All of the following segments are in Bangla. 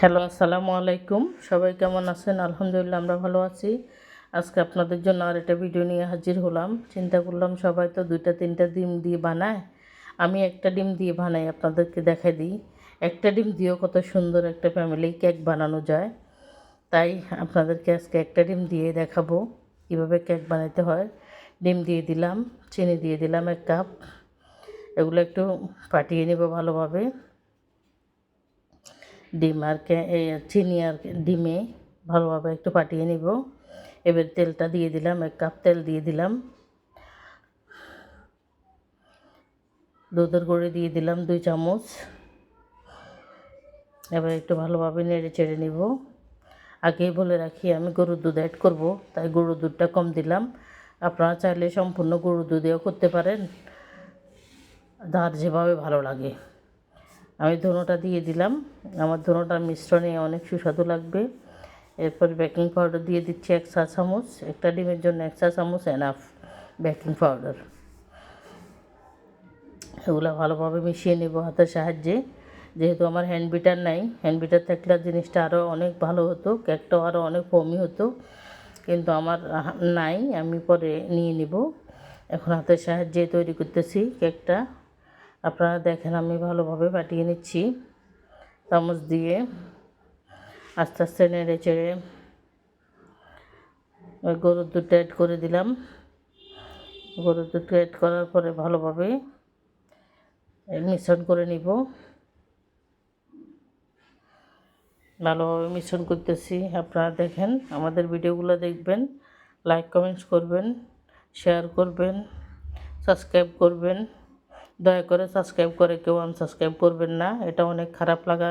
হ্যালো, আসসালামু আলাইকুম। সবাই কেমন আছেন? আলহামদুলিল্লাহ, আমরা ভালো আছি। আজকে আপনাদের জন্য আর একটা ভিডিও নিয়ে হাজির হলাম। চিন্তা করলাম সবাই তো দুইটা, তিনটা ডিম দিয়ে বানায়। আমি একটা ডিম দিয়ে বানাই, আপনাদেরকে দেখাই দিই। একটা ডিম দিয়েও কত সুন্দর একটা ফ্যামিলি কেক বানানো যায়। তাই আপনাদেরকে আজকে একটা ডিম দিয়ে দেখাবো, কীভাবে কেক বানাতে হয়। ডিম দিয়ে দিলাম, চিনি দিয়ে দিলাম এক কাপ। এগুলো একটু ফাটিয়ে নেব ভালোভাবে। ডিম আর চিনি আর ডিমে ভালোভাবে একটু ফাটিয়ে নিব। এবার তেলটা দিয়ে দিলাম, এক কাপ তেল দিয়ে দিলাম। দুধের গুঁড়ি দিয়ে দিলাম দুই চামচ। এবার একটু ভালোভাবে নেড়ে চেড়ে নিব। আগেই বলে রাখি, আমি গরুর দুধ অ্যাড করব, তাই গরুর দুধটা কম দিলাম। আপনারা চাইলে সম্পূর্ণ গরুর দুধেও করতে পারেন। যার যেভাবে ভালো লাগে। আমি ধনুটা দিয়ে দিলাম। আমার ধনুটার মিশ্রণে অনেক সুস্বাদু লাগবে। এরপর বেকিং পাউডার দিয়ে দিচ্ছি এক চা চামচ। একটা ডিমের জন্য এক চা চামচ এনাফ বেকিং পাউডার এগুলো ভালোভাবে মিশিয়ে নেব হাতের সাহায্যে। যেহেতু আমার হ্যান্ড বিটার নাই হ্যান্ড বিটার থাকলে জিনিসটা আরও অনেক ভালো হতো কেকটাও আরও অনেক কমই হতো। কিন্তু আমার নাই, আমি পরে নিয়ে নিব। এখন হাতের সাহায্যে তৈরি করতেছি কেকটা আপনারা দেখেন, আমি ভালোভাবে পাঠিয়ে নিচ্ছি। চামচ দিয়ে আস্তে আস্তে নেড়ে চেড়ে ওই গরুর দুধটা অ্যাড করে দিলাম। গরুর দুধটা অ্যাড করার পরে ভালোভাবে মিশ্রণ করে নিব। ভালোভাবে মিশ্রণ করতেছি। আপনারা দেখেন, আমাদের ভিডিওগুলো দেখবেন লাইক কমেন্টস করবেন শেয়ার করবেন সাবস্ক্রাইব করবেন। দয়া করে সাবস্ক্রাইব করে কেউ আনসাবস্ক্রাইব করবেন না। এটা অনেক খারাপ লাগা,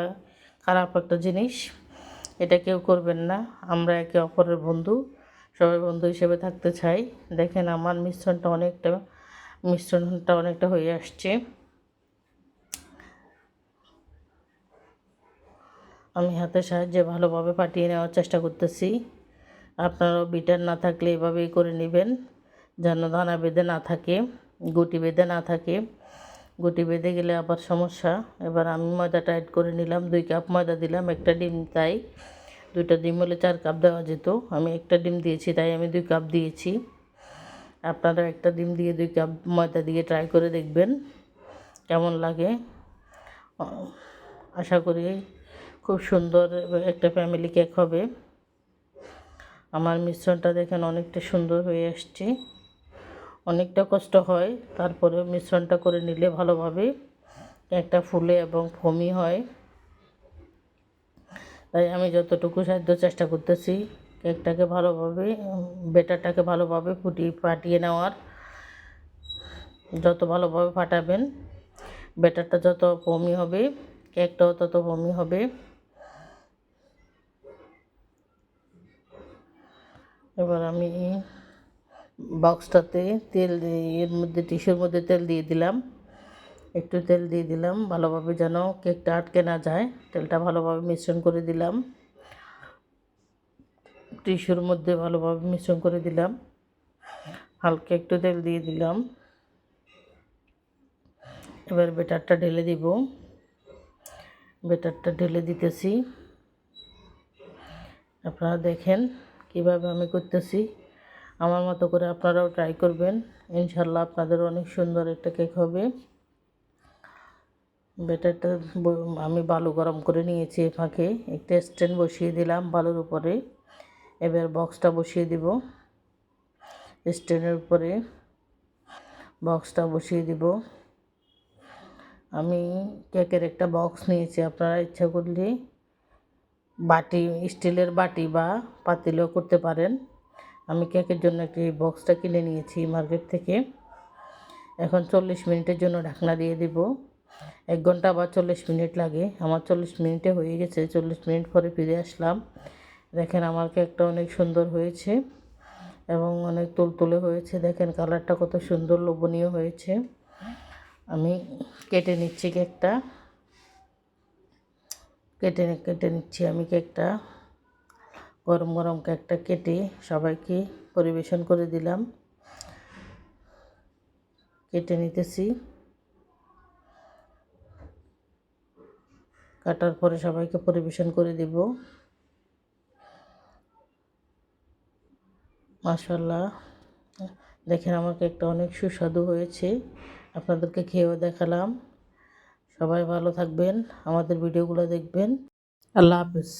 খারাপ একটা জিনিস। এটা কেউ করবেন না। আমরা একে অপরের বন্ধু। সবাই বন্ধু হিসেবে থাকতে চাই। দেখেন আমার মিশ্রণটা অনেকটা মিশ্রণটা অনেকটা হয়ে আসছে। আমি হাতের সাহায্যে ভালোভাবে পাঠিয়ে নেওয়ার চেষ্টা করতেছি। আপনারাও বিটার না থাকলে এভাবেই করে নেবেন। যেন দানা বেঁধে না থাকে গুটি বেঁধে না থাকে। গুটি বেঁধে গেলে আবার সমস্যা। এবার আমি ময়দাটা অ্যাড করে নিলাম, দুই কাপ ময়দা দিলাম, একটা ডিম তাই। দুইটা ডিম হলে চার কাপ দেওয়া যেত। আমি একটা ডিম দিয়েছি, তাই আমি দুই কাপ দিয়েছি। আপনারা একটা ডিম দিয়ে দুই কাপ ময়দা দিয়ে ট্রাই করে দেখবেন, কেমন লাগে। আশা করি খুব সুন্দর একটা ফ্যামিলি কেক হবে। আমার মিশ্রণটা দেখেন অনেকটা সুন্দর হয়ে আসছে। অনেকটা কষ্ট হয় তারপরে মিশ্রণটা করে নিলে ভালোভাবে একটা ফুলে এবং ফমি হয়। তাই আমি যতটুকু সাধ্য চেষ্টা করতেছি কেকটাকে ভালোভাবে, বেটারটাকে ভালোভাবে ফুটিয়ে ফাটিয়ে নেওয়ার। যত ভালোভাবে ফাটাবেন, বেটারটা যত ফমি হবে, কেকটাও তত ফমি হবে। এবার আমি বক্সটাতে তেল এর মধ্যে টিস্যুর মধ্যে তেল দিয়ে দিলাম। একটু তেল দিয়ে দিলাম, ভালোভাবে যেন কেকটা আটকে না যায়। তেলটা ভালোভাবে মিশ্রণ করে দিলাম। টিস্যুর মধ্যে ভালোভাবে মিশ্রণ করে দিলাম। হালকা একটু তেল দিয়ে দিলাম। এবার বেটারটা ঢেলে দিব। বেটারটা ঢেলে দিতেছি। আপনারা দেখেন কীভাবে আমি করতেছি। আমার মতো করে আপনারাও ট্রাই করবেন। ইনশাল্লাহ আপনাদের অনেক সুন্দর একটা কেক হবে। বেটারটা আমি বালু গরম করে নিয়েছি ফাঁকে। একটা স্ট্যান্ড বসিয়ে দিলাম বালুর উপরে। এবার বক্সটা বসিয়ে দিব। স্ট্যান্ডের উপরে বক্সটা বসিয়ে দিব। আমি কেকের একটা বক্স নিয়েছি, আপনারা ইচ্ছা করলে বাটি, স্টিলের বাটি বা পাতিলেও করতে পারেন। আমি কেকের জন্য একটি বক্সটা কিনে নিয়েছি মার্কেট থেকে। এখন চল্লিশ মিনিটের জন্য ঢাকনা দিয়ে দিব। এক ঘণ্টা বা চল্লিশ মিনিট লাগে। আমার চল্লিশ মিনিটে হয়ে গেছে। চল্লিশ মিনিট পরে ফিরে আসলাম। দেখেন আমার কেকটা অনেক সুন্দর হয়েছে এবং অনেক তুলতুলে হয়েছে। দেখেন কালারটা কত সুন্দর, লোভনীয় হয়েছে। আমি কেটে নিচ্ছি কেকটা। কেটে কেটে নিচ্ছি আমি কেকটা। গরম গরম কেকটা কেটে সবাইকে পরিবেশন করে দিলাম। কেটে নিতেছি। কাটার পরে সবাইকে পরিবেশন করে দেব। মাশাল্লাহ দেখেন আমার কেকটা অনেক সুস্বাদু হয়েছে। আপনাদেরকে খেয়েও দেখালাম। সবাই ভালো থাকবেন, আমাদের ভিডিওগুলো দেখবেন। আল্লাহ হাফিজ।